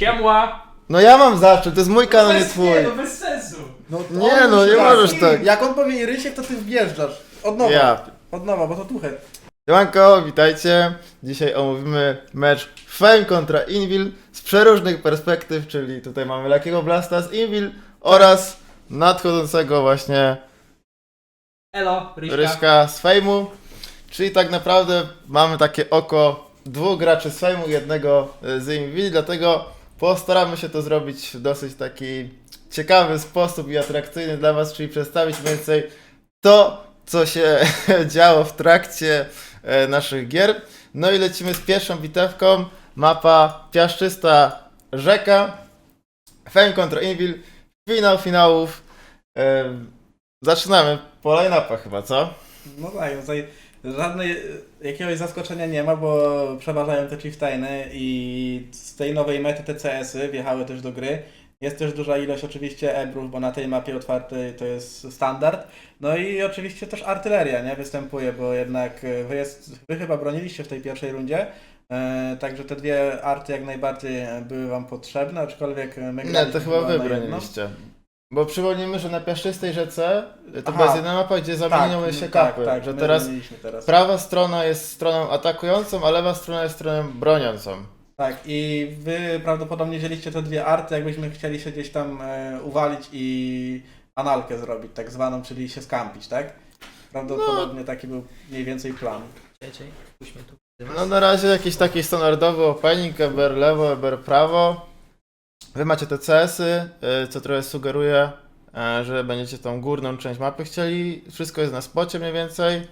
Siemła! No ja mam zaszczyt, to jest mój kanał, nie Bez- twój. Nie, no bez sensu. No, to Nie, on no, nie tak. możesz tak. Jak on powie Rysiek, to ty wjeżdżasz. Od nowa. Ja. Od nowa, bo to tuchę. Siemanko, witajcie. Dzisiaj omówimy mecz Fame kontra Invil z przeróżnych perspektyw, czyli tutaj mamy Lakiego Blasta z Invil oraz nadchodzącego właśnie Elo, Ryśka. Ryśka z Fame'u. Czyli tak naprawdę mamy takie oko dwóch graczy z Fame'u, jednego y, z Invil, dlatego postaramy się to zrobić w dosyć taki ciekawy sposób i atrakcyjny dla Was, czyli przedstawić więcej to, co się działo w trakcie e, naszych gier. No i lecimy z pierwszą bitewką. Mapa piaszczysta rzeka. Fame kontra Invil. Finał finałów. E, zaczynamy po line-upach chyba, co? No tak, no tutaj żadnej, jakiegoś zaskoczenia nie ma, bo przeważają te chieftainy i z tej nowej mety TCS-y wjechały też do gry. Jest też duża ilość oczywiście ebrów, bo na tej mapie otwartej to jest standard. No i oczywiście też artyleria nie występuje, bo jednak e, wy, jest, wy chyba broniliście w tej pierwszej rundzie. E, także te dwie arty jak najbardziej były wam potrzebne, aczkolwiek my Nie, graliśmy to chyba wy jedno. broniliście. Bo przypomnijmy, że na piaszczystej rzece to Aha. była jest jedna mapa, gdzie zamieniły Tak, się tak, kapy. tak, że my teraz teraz. prawa strona jest stroną atakującą, a lewa strona jest stroną broniącą. Tak, i wy prawdopodobnie wzięliście te dwie arty, jakbyśmy chcieli się gdzieś tam e, uwalić i analkę zrobić, tak zwaną, czyli się skampić, tak? Prawdopodobnie taki był mniej więcej plan. Czekaj, puśćmy tu. No na razie jakiś taki standardowy opening, eber lewo, eber prawo. Wy macie te CS-y, y, co trochę sugeruje, e, że będziecie tą górną część mapy chcieli. Wszystko jest na spocie mniej więcej.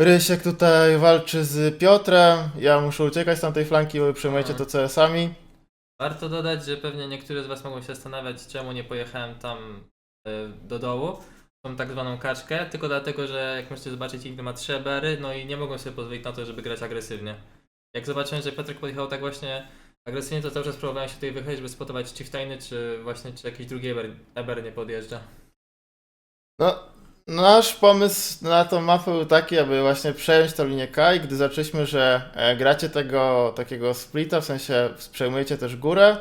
Rysiek tutaj walczy z Piotrem. Ja muszę uciekać z tamtej flanki, bo wy przejmujecie to CS-ami. Warto dodać, że pewnie niektórzy z Was mogą się zastanawiać, czemu nie pojechałem tam e, do dołu. Tą tak zwaną kaczkę, tylko dlatego, że jak możecie zobaczyć, Ingrid ma trzy ebery, no i nie mogą sobie pozwolić na to, żeby grać agresywnie. Jak zobaczyłem, że Piotrek podjechał tak właśnie agresywnie, to cały czas próbowałem się tutaj wychylić, żeby spotować chieftainy, czy właśnie czy jakiś drugi eber, eber nie podjeżdża. No, nasz pomysł na tą mapę był taki, aby właśnie przejąć tą linię K i gdy zaczęliśmy, że e, gracie tego takiego splita, w sensie przejmujecie też górę,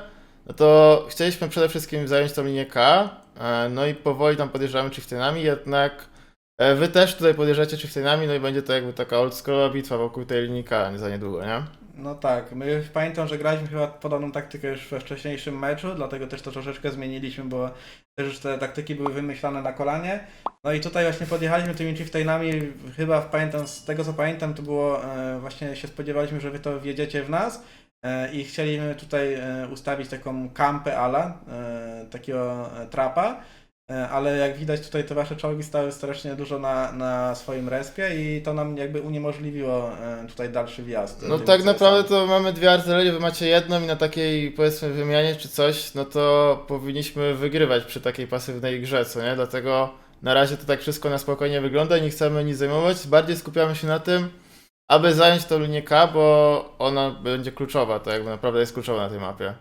no to chcieliśmy przede wszystkim zająć tą linię K, e, no i powoli tam podjeżdżamy chieftainami, jednak e, wy też tutaj podjeżdżacie chieftainami, no i będzie to jakby taka oldschoolowa bitwa wokół tej linii K za niedługo, nie? No tak, my pamiętam, że graliśmy chyba podobną taktykę już we wcześniejszym meczu, dlatego też to troszeczkę zmieniliśmy, bo też już te taktyki były wymyślane na kolanie. No i tutaj właśnie podjechaliśmy tymi chieftainami, chyba pamiętam, z tego co pamiętam, to było e, właśnie się spodziewaliśmy, że wy to wjedziecie w nas e, i chcieliśmy tutaj e, ustawić taką kampę ala, takiego trapa. E, Ale jak widać tutaj te wasze czołgi stały strasznie dużo na, na swoim respie i to nam jakby uniemożliwiło e, tutaj dalszy wjazd. No tak naprawdę to mamy dwie artylerie, wy macie jedną i na takiej powiedzmy wymianie czy coś, no to powinniśmy wygrywać przy takiej pasywnej grze, co nie? Dlatego na razie to tak wszystko na spokojnie wygląda i nie chcemy nic zajmować. Bardziej skupiamy się na tym, aby zająć tą linię K, bo ona będzie kluczowa, to jakby naprawdę jest kluczowa na tej mapie.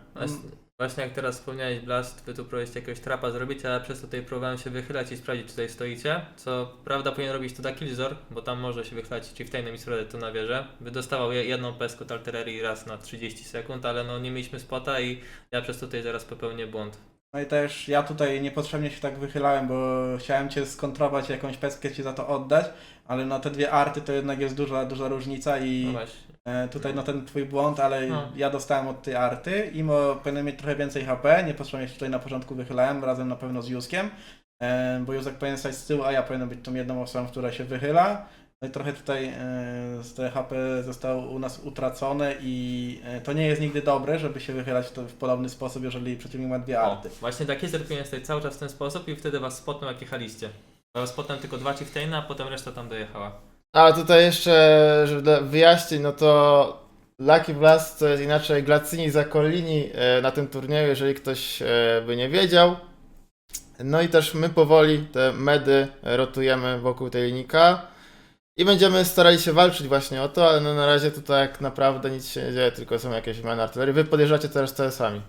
Właśnie, jak teraz wspomniałeś Blast, wy tu próbowaliście jakiegoś trapa zrobić, a ja przez to tutaj próbowałem się wychylać i sprawdzić, czy tutaj stoicie. Co prawda powinien robić to da Killzor, bo tam może się wychylać Chieftainem i sprawdzać to na wieżę. By dostawał je- jedną peskę artylerii raz na 30 sekund, ale no nie mieliśmy spota i ja przez to tutaj zaraz popełnię błąd. No i też ja tutaj niepotrzebnie się tak wychylałem, bo chciałem cię skontrować, jakąś peskę ci za to oddać, ale no te dwie arty to jednak jest duża, duża różnica No i właśnie. e, tutaj no ten twój błąd, ale No. ja dostałem od tej arty i mo, powinien mieć trochę więcej HP, niepotrzebnie się tutaj na początku wychylałem, razem na pewno z Józkiem, e, bo Józek powinien stać z tyłu, a ja powinienem być tą jedną osobą, która się wychyla. No i trochę tutaj e, z te HP zostało u nas utracone i e, to nie jest nigdy dobre, żeby się wychylać w, to, w podobny sposób, jeżeli przeciwnik ma dwie O, arty. właśnie da Killzor powinien stać cały czas w ten sposób i wtedy was spotną jak jechaliście. Bo ja spotnąłem tylko dwa Chieftainy, a potem reszta tam dojechała. A tutaj jeszcze, żeby wyjaśnić, no to Lucky Blast to jest inaczej Glacini za Collini e, na tym turnieju, jeżeli ktoś by nie wiedział. No i też my powoli te medy rotujemy wokół tej linii K i będziemy starali się walczyć właśnie o to, ale no na razie tutaj tak naprawdę nic się nie dzieje, tylko są jakieś zmiany artylerii. Wy podjeżdżacie teraz CS-ami.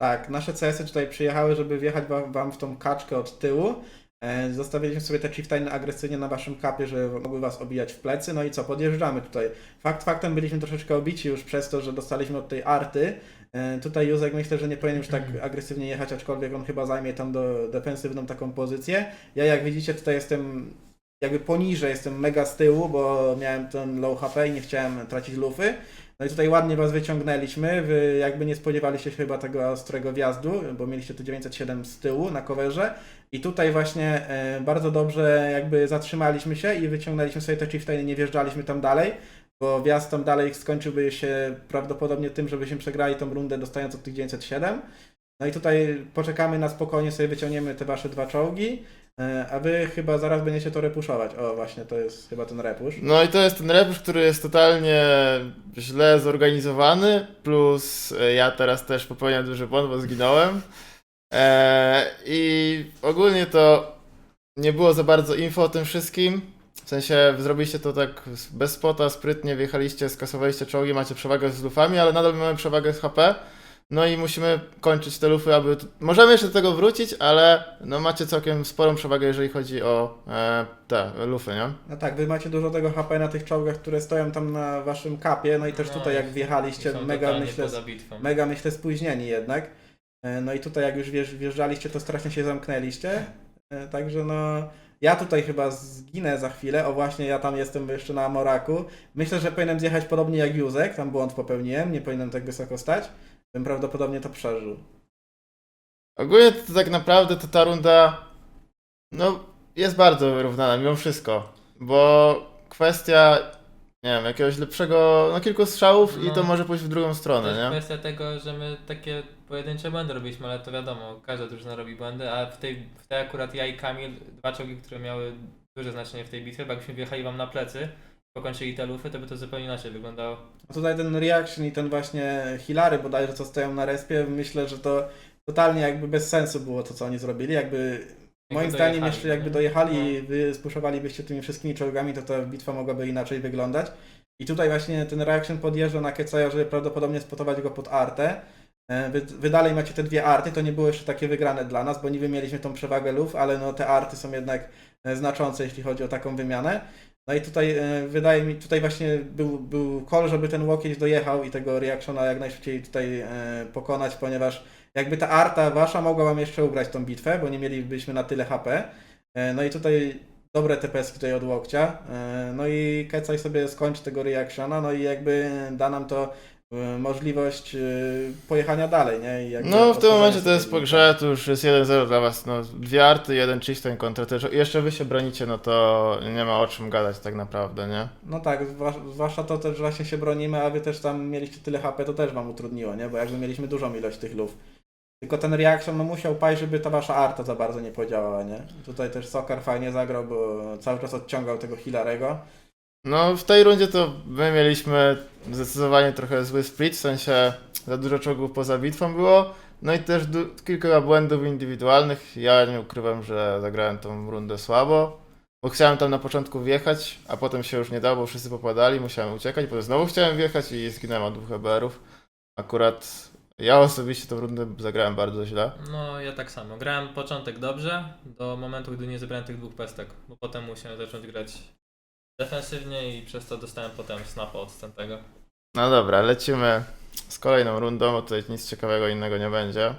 Tak, nasze CS-y tutaj przyjechały, żeby wjechać wam, wam w tą kaczkę od tyłu. E, Zostawiliśmy sobie te chieftainy agresywnie na waszym kapie, żeby mogły was obijać w plecy. No i co, podjeżdżamy tutaj. Fakt faktem byliśmy troszeczkę obici już przez to, że dostaliśmy od tej arty E, Tutaj Józek myślę, że nie powinien już tak agresywnie jechać, aczkolwiek on chyba zajmie tam do defensywną taką pozycję. Ja jak widzicie tutaj jestem jakby poniżej, jestem mega z tyłu, bo miałem ten low HP i nie chciałem tracić lufy. No i tutaj ładnie was wyciągnęliśmy, wy jakby nie spodziewaliście się chyba tego ostrego wjazdu, bo mieliście tu 907 z tyłu na coverze i tutaj właśnie e, bardzo dobrze jakby zatrzymaliśmy się i wyciągnęliśmy sobie te chieftainy, nie wjeżdżaliśmy tam dalej, bo wjazd tam dalej skończyłby się prawdopodobnie tym, żebyśmy przegrali tą rundę dostając od tych 907. No i tutaj poczekamy na spokojnie, sobie wyciągniemy te wasze dwa czołgi, a wy chyba zaraz będziecie to repuszować. O, właśnie, to jest chyba ten repusz. No i to jest ten repusz, który jest totalnie źle zorganizowany, plus e, ja teraz też popełniam duży błąd, bo zginąłem. E, I ogólnie to nie było za bardzo info o tym wszystkim. W sensie zrobiliście to tak bez spota, sprytnie wjechaliście, skasowaliście czołgi, macie przewagę z lufami, ale nadal mamy przewagę z HP. No i musimy kończyć te lufy, aby... Możemy jeszcze do tego wrócić, ale no macie całkiem sporą przewagę, jeżeli chodzi o e, te lufy, nie? No tak, wy macie dużo tego HP na tych czołgach, które stoją tam na waszym kapie, no i też No tutaj jak wjechaliście, Są mega totalnie myślę, poza bitwą. mega myślę spóźnieni jednak. E, No i tutaj jak już wjeżdż- wjeżdżaliście, to strasznie się zamknęliście. E, Także no, ja tutaj chyba zginę za chwilę. O właśnie, ja tam jestem jeszcze na Moraku. Myślę, że powinienem zjechać podobnie jak Józek, tam błąd popełniłem, nie powinienem tak wysoko stać. Bym prawdopodobnie to przeżył. Ogólnie to tak naprawdę to ta runda no jest bardzo wyrównana mimo wszystko, bo kwestia nie wiem, jakiegoś lepszego, no kilku strzałów i No. to może pójść w drugą To stronę, jest nie? kwestia tego, że my takie pojedyncze błędy robiliśmy, ale to wiadomo, każda drużyna robi błędy, a w tej, w tej akurat ja i Kamil, dwa czołgi, które miały duże znaczenie w tej bitwie, bo jakbyśmy wjechali wam na plecy, pokończyli te lufy, to by to zupełnie inaczej wyglądało. No tutaj ten reaction i ten właśnie Hilary bodajże, co stoją na respie, myślę, że to totalnie jakby bez sensu było to, co oni zrobili. Jakby moim zdaniem jeszcze jakby nie? dojechali No. i wy spuszowalibyście tymi wszystkimi czołgami, to ta bitwa mogłaby inaczej wyglądać. I tutaj właśnie ten reaction podjeżdża na Kecaja, żeby prawdopodobnie spotować go pod artę. E, Wy, wy dalej macie te dwie arty, to nie było jeszcze takie wygrane dla nas, bo niby mieliśmy tą przewagę luf, ale no te arty są jednak e, znaczące, jeśli chodzi o taką wymianę. No i tutaj e, wydaje mi, tutaj właśnie był, był call, żeby ten łokieć dojechał i tego reactiona jak najszybciej tutaj e, pokonać, ponieważ jakby ta arta wasza mogła wam jeszcze ugrać tą bitwę, bo nie mielibyśmy na tyle HP. E, no i tutaj dobre TPS tutaj od łokcia. No i Kecaj sobie skończy tego reactiona, no i jakby da nam to możliwość e, pojechania dalej, nie? I jakby No w tym momencie to jest po grze, to już jest 1-0 dla was, no dwie arty, jeden chieftain kontra te, jeszcze wy się bronicie, no to nie ma o czym gadać tak naprawdę, nie? No tak, zwłasz- zwłaszcza to też właśnie się bronimy, a wy też tam mieliście tyle HP, to też wam utrudniło, nie? Bo jakby mieliśmy dużą ilość tych luf. Tylko ten reaction no musiał paść, żeby ta wasza arta za bardzo nie podziałała, nie? Tutaj też Sokar fajnie zagrał, bo cały czas odciągał tego Hilarego. No w tej rundzie to my mieliśmy zdecydowanie trochę zły split, w sensie za dużo czołgów poza bitwą było, no i też kilka błędów indywidualnych. Ja nie ukrywam, że zagrałem tą rundę słabo, bo chciałem tam na początku wjechać, a potem się już nie dało, bo wszyscy popadali, musiałem uciekać, potem znowu chciałem wjechać i zginąłem od dwóch EBR-ów. Akurat ja osobiście tą rundę zagrałem bardzo źle. No ja tak samo. Grałem początek dobrze, do momentu, gdy nie zebrałem tych dwóch pestek, bo potem musiałem zacząć grać defensywnie i przez to dostałem potem snapa od tego. No dobra, lecimy z kolejną rundą, bo tutaj nic ciekawego innego nie będzie.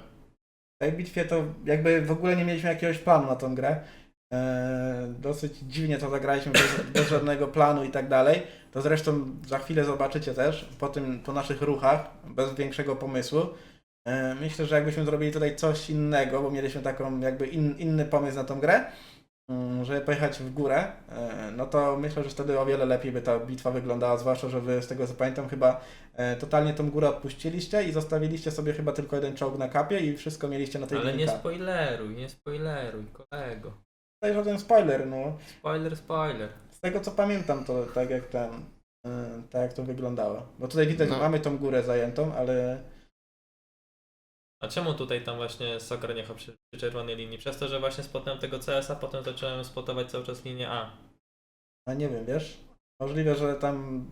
W tej bitwie to jakby w ogóle nie mieliśmy jakiegoś planu na tą grę. Eee, dosyć dziwnie to zagraliśmy bez, bez żadnego planu i tak dalej. To zresztą za chwilę zobaczycie też po tym, po naszych ruchach, bez większego pomysłu. Eee, myślę, że jakbyśmy zrobili tutaj coś innego, bo mieliśmy taką jakby in, inny pomysł na tą grę, żeby pojechać w górę, eee, no to myślę, że wtedy o wiele lepiej by ta bitwa wyglądała, zwłaszcza, że wy z tego co pamiętam chyba e, totalnie tą górę odpuściliście i zostawiliście sobie chyba tylko jeden czołg na kapie i wszystko mieliście na tej Ale nie spoileruj, nie spoileruj, kolego. Tutaj żaden spoiler, no. Spoiler, spoiler. Z tego co pamiętam, to tak jak ten, y, tak jak to wyglądało. Bo tutaj widać, No. mamy tą górę zajętą, ale A czemu tutaj tam właśnie Sokar nie przy, przy czerwonej linii? Przez to, że właśnie spotnąłem tego CS-a, potem zacząłem spotować cały czas linię A. a nie wiem, wiesz? Możliwe, że tam...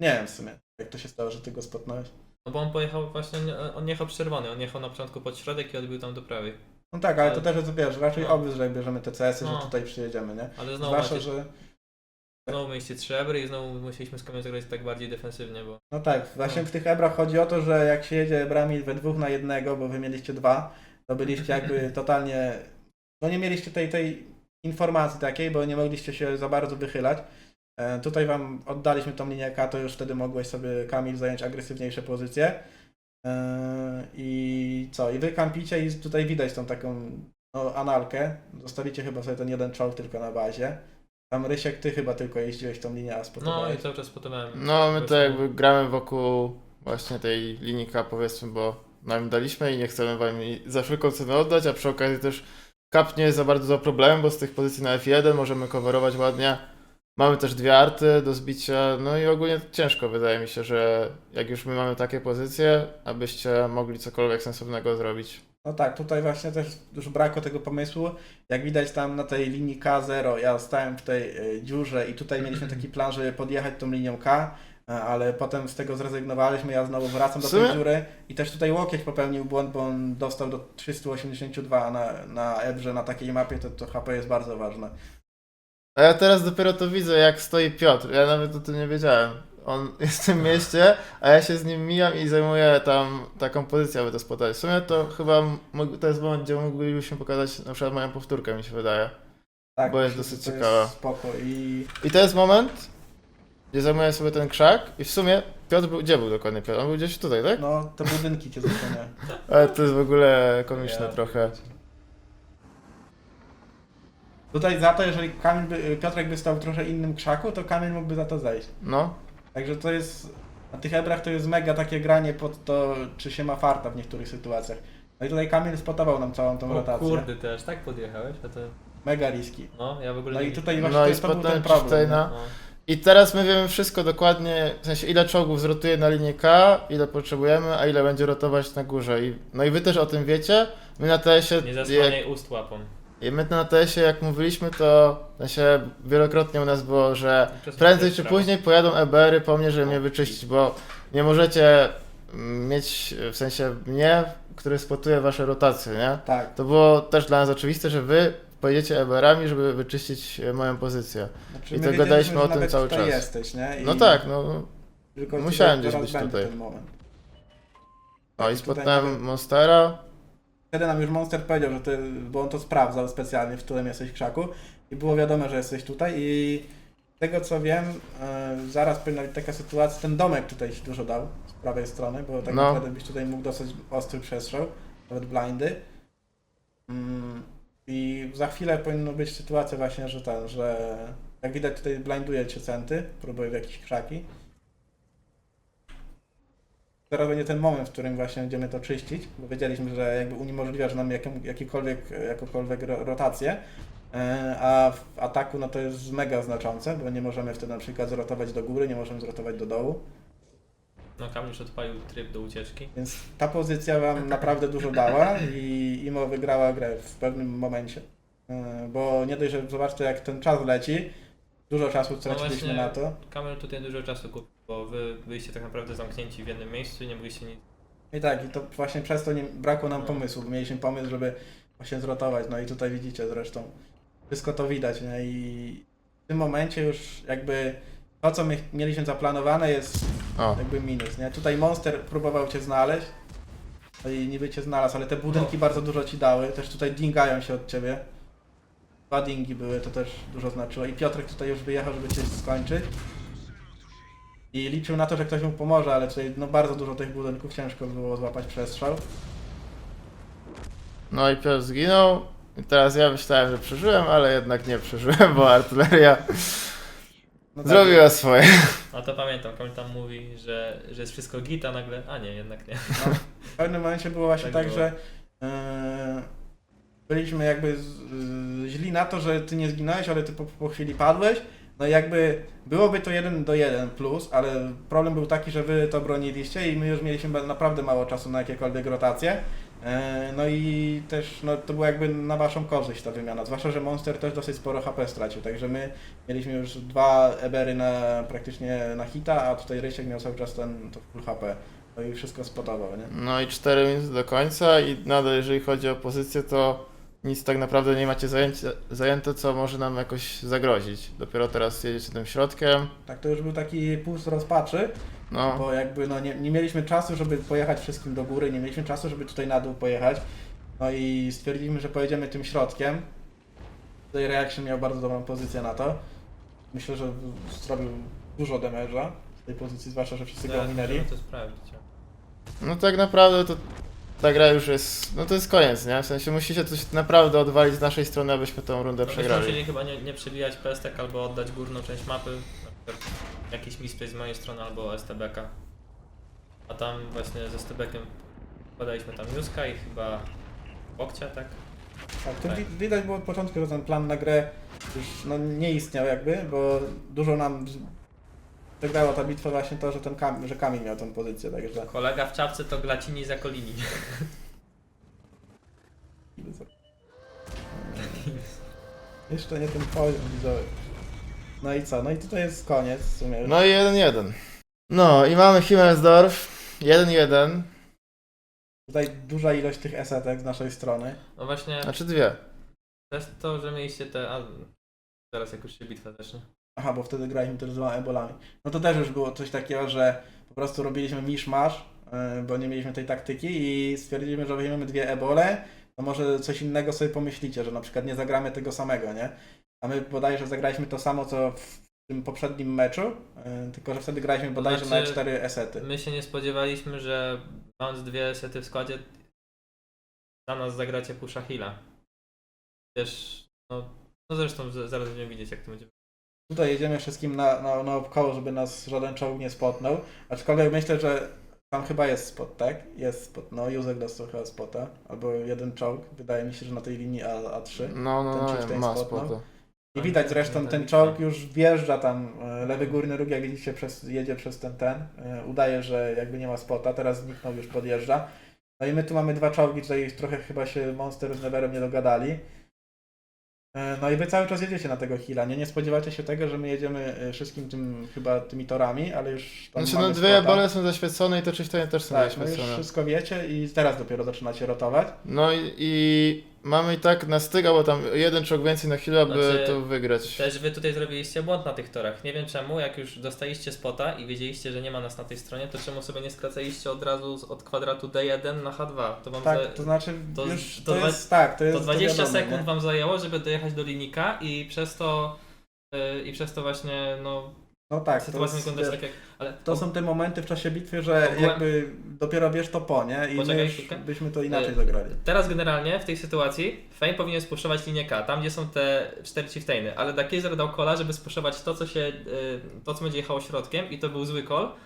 Nie wiem w sumie, jak to się stało, że ty go spotnąłeś. No bo on pojechał właśnie, nie- on jechał przy czerwony, on jechał na początku pod środek i odbił tam do prawej. No tak, ale to Ale- też jest, wiesz, raczej No. że jak bierzemy te CS-y, No. że tutaj przyjedziemy, nie? Ale znowu Zwłaszcza, macie, że Znowu mieliście trzy ebry i znowu musieliśmy z Kamilem zagrać tak bardziej defensywnie, bo No tak, właśnie w tych ebrach chodzi o to, że jak się jedzie ebrami we dwóch na jednego, bo wy mieliście dwa, to byliście jakby totalnie, no nie mieliście tej, tej informacji takiej, bo nie mogliście się za bardzo wychylać. E, tutaj wam oddaliśmy tą linię K, to już wtedy mogłeś sobie Kamil zająć agresywniejsze pozycje. E, I co? I wy kampicie i tutaj widać tą taką no, analkę. Zostawicie chyba sobie ten jeden czołg tylko na bazie. Tam Rysiek, ty chyba tylko jeździłeś tą linię A no i cały czas spotowałem. No, my to jakby gramy wokół właśnie tej linii K, powiedzmy, bo nam daliśmy i nie chcemy wam jej za wszelką cenę oddać, a przy okazji też kap nie jest za bardzo za problemem, bo z tych pozycji na F1 możemy coverować ładnie. Mamy też dwie arty do zbicia, no i ogólnie ciężko wydaje mi się, że jak już my mamy takie pozycje, abyście mogli cokolwiek sensownego zrobić. No tak, tutaj właśnie też już brakło tego pomysłu. Jak widać tam na tej linii K0, ja stałem w tej y, dziurze i tutaj mieliśmy taki plan, żeby podjechać tą linią K, y, ale potem z tego zrezygnowaliśmy, ja znowu wracam do W sumie- tej dziury i też tutaj Łokieć popełnił błąd, bo on dostał do 382 na, na Ebrze, na takiej mapie, to, to HP jest bardzo ważne. A ja teraz dopiero to widzę, jak stoi Piotr. Ja nawet o tym nie wiedziałem. On jest w tym mieście, a ja się z nim mijam i zajmuję tam taką pozycję, aby to spotkać. W sumie to chyba mógł- to jest moment, gdzie moglibyśmy pokazać na przykład moją powtórkę, mi się wydaje. Tak, Bo jest dosyć ciekawa. Jest spoko i I to jest moment, gdzie zajmuję sobie ten krzak i w sumie Piotr był, gdzie był dokładnie Piotr? On był gdzieś tutaj, tak? no te budynki cię zasłaniają. Ale to jest w ogóle komiczne Ja trochę. Tutaj za to, jeżeli Kamil by, Piotrek by stał w trochę innym krzaku, to Kamil mógłby za to zejść. No, Także to jest. Na tych ebrach to jest mega takie granie pod to, czy się ma farta w niektórych sytuacjach. No i tutaj Kamil spotował nam całą tą O rotację. kurde, ty aż tak podjechałeś, a to... Mega riski. No, ja w ogóle No nie i tutaj widziałem. właśnie no to, i jest, to był ten problem. tutaj nie? na... No. I teraz my wiemy wszystko dokładnie, w sensie ile czołgów zrotuje na linię K, ile potrzebujemy, a ile będzie rotować na górze. I, no i wy też o tym wiecie. My na TS-ie, Nie jak, zasłaniaj ust łapą. I my na TS-ie jak mówiliśmy, to sensie wielokrotnie u nas było, że Przez- prędzej czy prawo. później pojadą EBR-y po mnie, żeby mnie wyczyścić, bo nie możecie mm, mieć, w sensie mnie, który spotuje wasze rotacje, nie? Tak. To było też dla nas oczywiste, że wy pojedziecie EBR-ami, żeby wyczyścić e, moją pozycję. Znaczy, I to gadaliśmy o tym cały czas. jesteś, nie? I No tak, no. musiałem gdzieś być tutaj. Ten moment. O, i Tutaj spotkałem Monstera. Wtedy nam już Monster powiedział, że ty, bo on to sprawdzał specjalnie, w którym jesteś krzaku i było wiadomo, że jesteś tutaj i z tego co wiem, e, zaraz powinna być taka sytuacja, ten domek tutaj ci dużo dał z prawej strony, bo tak No. naprawdę byś tutaj mógł dosyć ostry przestrzał, nawet blindy. Mm, I za chwilę powinna być sytuacja właśnie, że ten, że jak widać tutaj blinduje cię centy, próbuje w jakieś krzaki. Teraz będzie ten moment, w którym właśnie będziemy to czyścić, bo wiedzieliśmy, że jakby uniemożliwiasz nam jaką, jakiekolwiek, jakąkolwiek ro- rotację, e, a w ataku no to jest mega znaczące, bo nie możemy wtedy na przykład zrotować do góry, nie możemy zrotować do dołu, No Kamil już odpalił tryb do ucieczki. więc ta pozycja wam naprawdę dużo dała i Imo wygrała grę w pewnym momencie, E, bo nie dość, że zobaczcie jak ten czas leci, dużo czasu straciliśmy właśnie- na to. Kamil tutaj dużo czasu kupił, bo wy byliście tak naprawdę zamknięci w jednym miejscu i nie mogliście nic... I tak, i to właśnie przez to nie, brakło nam No. pomysłu, bo mieliśmy pomysł, żeby właśnie zrotować, no i tutaj widzicie zresztą, wszystko to widać, nie? i w tym momencie już jakby to, co my mieliśmy zaplanowane jest O, jakby minus, nie? Tutaj Monster próbował Cię znaleźć, no i niby Cię znalazł, ale te budynki bardzo dużo Ci dały, też tutaj dingają się od Ciebie. Dwa dingi były, to też dużo znaczyło i Piotrek tutaj już wyjechał, żeby Cię skończyć. I liczył na to, że ktoś mu pomoże, ale tutaj no bardzo dużo tych budynków, ciężko było złapać przestrzał. no i Piotr zginął. I teraz ja myślałem, że przeżyłem, ale jednak nie przeżyłem, bo artyleria No tak, zrobiła swoje. A to pamiętam, Kamil tam mówi, że, że jest wszystko git, a nagle... A nie, jednak nie. No, w pewnym momencie było właśnie Tak tak, było. że yy, byliśmy jakby z, z, źli na to, że ty nie zginąłeś, ale ty po, po chwili padłeś. No jakby byłoby to jeden do jeden plus, ale problem był taki, że wy to broniliście i my już mieliśmy naprawdę mało czasu na jakiekolwiek rotacje. Yy, No i też no, to była jakby na waszą korzyść ta wymiana, zwłaszcza, że Monster też dosyć sporo HP stracił, także my mieliśmy już dwa ebery na praktycznie na hita, a tutaj Rysiek miał cały czas ten to full HP. No i wszystko spotował, nie? No i 4 minuty do końca i nadal jeżeli chodzi o pozycję, to nic tak naprawdę nie macie zajęcie, zajęte, co może nam jakoś zagrozić. Dopiero teraz jedziecie tym środkiem. Tak, to już był taki puls rozpaczy, No, bo jakby no nie, nie mieliśmy czasu, żeby pojechać wszystkim do góry, nie mieliśmy czasu, żeby tutaj na dół pojechać. No i stwierdziliśmy, że pojedziemy tym środkiem. Tutaj Reaction miał bardzo dobrą pozycję na to. Myślę, że zrobił dużo damage'a z tej pozycji, zwłaszcza, że wszyscy go Zaraz ominęli. możemy to sprawdzić. no tak naprawdę to ta gra już jest, no to jest koniec, nie? W sensie musicie coś naprawdę odwalić z naszej strony, abyśmy tą rundę przegrali. musieli chyba nie, nie przebijać pestek albo oddać górną część mapy. Na przykład jakiś misplay z mojej strony albo STB-ka. A tam właśnie ze STB-kiem podaliśmy tam Juska i chyba Bokcia, tak? Tak, to Tak. wi- widać było od początku, że ten plan na grę już no, nie istniał jakby, bo dużo nam z- wygrało ta bitwa właśnie to, że ten kam- że Kamil miał tą pozycję, także... Kolega w czapce to Glacini za Kolini. Jeszcze nie ten poziom widzowy. No i co? No i tutaj jest koniec w sumie. No i 1-1. No i mamy Himmelsdorf 1-1, Tutaj duża ilość tych esetek z naszej strony. No właśnie, znaczy dwie. to jest to, że mieliście te... A, zaraz jak już się bitwa zacznie. Aha, bo wtedy graliśmy też z dwoma ebolami. No to też już było coś takiego, że po prostu robiliśmy miszmasz, yy, bo nie mieliśmy tej taktyki i stwierdziliśmy, że weźmiemy dwie ebole, to może coś innego sobie pomyślicie, że na przykład nie zagramy tego samego, nie? A my bodajże zagraliśmy to samo, co w tym poprzednim meczu, yy, tylko że wtedy graliśmy bodajże znaczy- na cztery esety. My się nie spodziewaliśmy, że mając dwie sety w składzie, na nas zagracie pusza Hila. Też, no, no zresztą zaraz będziemy widzieć jak to będzie. Tutaj jedziemy wszystkim na, na, naokoło, żeby nas żaden czołg nie spotnął. Aczkolwiek myślę, że tam chyba jest spot, tak? Jest spot. No, Józek dostał chyba spota. Albo jeden czołg. Wydaje mi się, że na tej linii A, A3. No, no, Ten no, chieftain ma spot, no. spoko. I widać zresztą ten czołg już wjeżdża tam, e, lewy górny róg, jak widzicie, przez, jedzie przez ten ten. e, Udaje, że jakby nie ma spota, teraz zniknął, już podjeżdża. No i my tu mamy dwa czołgi, tutaj trochę chyba się Monster z Neverem nie dogadali. E, No i wy cały czas jedziecie na tego hila, nie? Nie spodziewacie się tego, że my jedziemy e, wszystkim tym, chyba tymi torami, ale już tam Znaczy no mamy dwie spota. ebole są zaświecone i te chieftainy też są Tak, no już zaświecone. wszystko wiecie i teraz dopiero zaczynacie rotować. No i, i mamy i tak na styga, bo tam jeden czołg więcej na chwilę, aby Znaczy, to wygrać. Też wy tutaj zrobiliście błąd na tych torach. Nie wiem czemu, jak już dostaliście spota i wiedzieliście, że nie ma nas na tej stronie, to czemu sobie nie skracaliście od razu z, od kwadratu D1 na H2? To wam Tak, za, to znaczy to- już to to, dwa- jest, tak, to jest to 20 wiadomo, sekund nie? wam zajęło, żeby dojechać do linijka i przez to yy, i przez to właśnie no No tak, to, sytuacja wygląda tak jak. Ale to są te momenty w czasie bitwy, że Ogółem- jakby dopiero wiesz to po, nie? I Poczekaj my chwilkę. byśmy to inaczej E, zagrali. Teraz generalnie w tej sytuacji Fame powinien spuszować linię K, tam gdzie są te cztery chieftainy, ale Dakizer dał kola, żeby spuszować to, co się, y, to co będzie jechało środkiem i to był zły call, Dużo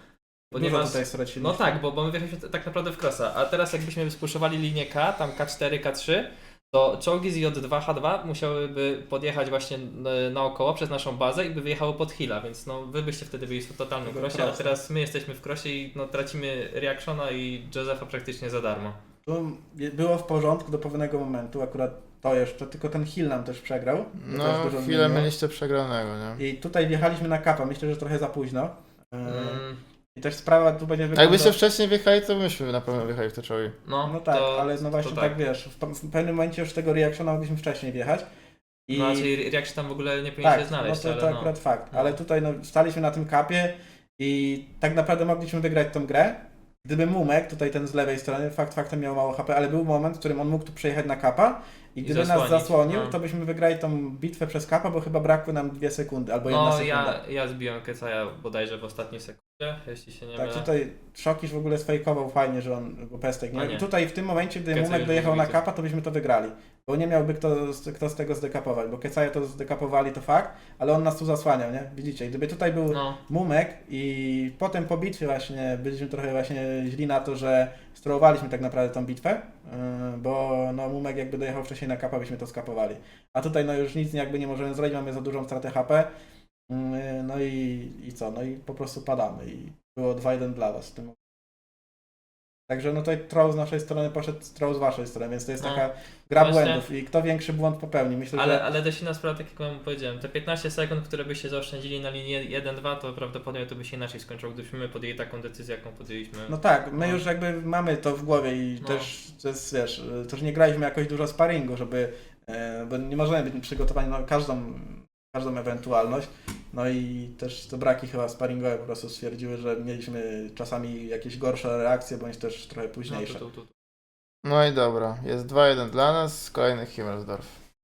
ponieważ... tutaj straciliśmy. No tak, bo, bo my wjechaliśmy tak naprawdę w crossa, a teraz jakbyśmy spuszowali linię K, tam K4, K3, to czołgi z J2, H2 musiałyby podjechać właśnie n- naokoło przez naszą bazę i by wyjechały pod hilla, więc no wy byście wtedy byli w totalnym crossie, a teraz my jesteśmy w crossie i no tracimy reactiona i Josepha praktycznie za darmo. Tu było w porządku do pewnego momentu, akurat to jeszcze, tylko ten Hill nam też przegrał. No chwilę mieliście przegranego, nie? I tutaj wjechaliśmy na kapa, myślę, że trochę za późno. E, Mm, I też sprawa tu będzie wyglądać... jakbyście wcześniej wjechali, to myśmy na pewno wjechali w te czołgi. no, No tak, to, ale no właśnie to tak. wiesz, w, w pewnym momencie już tego reactiona mogliśmy wcześniej wjechać. I... No, czyli reaction tam w ogóle nie powinien się Tak, znaleźć, no to, ale to no. akurat fakt. No. Ale tutaj no, staliśmy na tym kapie i tak naprawdę mogliśmy wygrać tą grę. Gdyby Mumek, tutaj ten z lewej strony, fakt faktem miał mało HP, ale był moment, w którym on mógł tu przejechać na kapa i gdyby nas zasłonić, zasłonił, no. to byśmy wygrali tą bitwę przez kapa, bo chyba brakły nam dwie sekundy albo jedna No sekunda. ja, ja zbiłem Kecaja bodajże w ostatniej sekundzie, jeśli się nie Tak, mylę. tutaj Szokisz w ogóle sfejkował fajnie, że on, bo Pestek? A nie. I tutaj w tym momencie, gdy Kecaj Mumek już dojechał na widzę. kapa, to byśmy to wygrali. Bo nie miałby kto, kto z tego zdekapować, bo Kecaja to zdekapowali, to fakt, ale on nas tu zasłaniał, nie? Widzicie, gdyby tutaj był No, Mumek i potem po bitwie właśnie byliśmy trochę właśnie źli na to, że strołowaliśmy tak naprawdę tą bitwę, yy, bo no Mumek jakby dojechał wcześniej na kapa, byśmy to skapowali. A tutaj no już nic jakby nie możemy zrobić, mamy za dużą stratę HP, yy, no i, i co, no i po prostu padamy i było 2-1 dla was w tym. Także no tutaj troll z naszej strony poszedł troll z waszej strony, więc to jest No. taka gra Właśnie. błędów i kto większy błąd popełni. Myślę, ale, że ale też inna sprawa, tak jak wam powiedziałem, te 15 sekund, które byście zaoszczędzili na linii 1-2, to prawdopodobnie to by się inaczej skończyło, gdybyśmy my podjęli taką decyzję, jaką podjęliśmy. No tak, my No. już jakby mamy to w głowie i No. też, to jest, wiesz, też nie graliśmy jakoś dużo sparingu, żeby e, bo nie możemy być przygotowani na każdą, każdą ewentualność. No i też te braki chyba sparingowe po prostu stwierdziły, że mieliśmy czasami jakieś gorsze reakcje, bądź też trochę No, późniejsze. No i dobra, jest 2-1 dla nas, kolejny Himmelsdorf.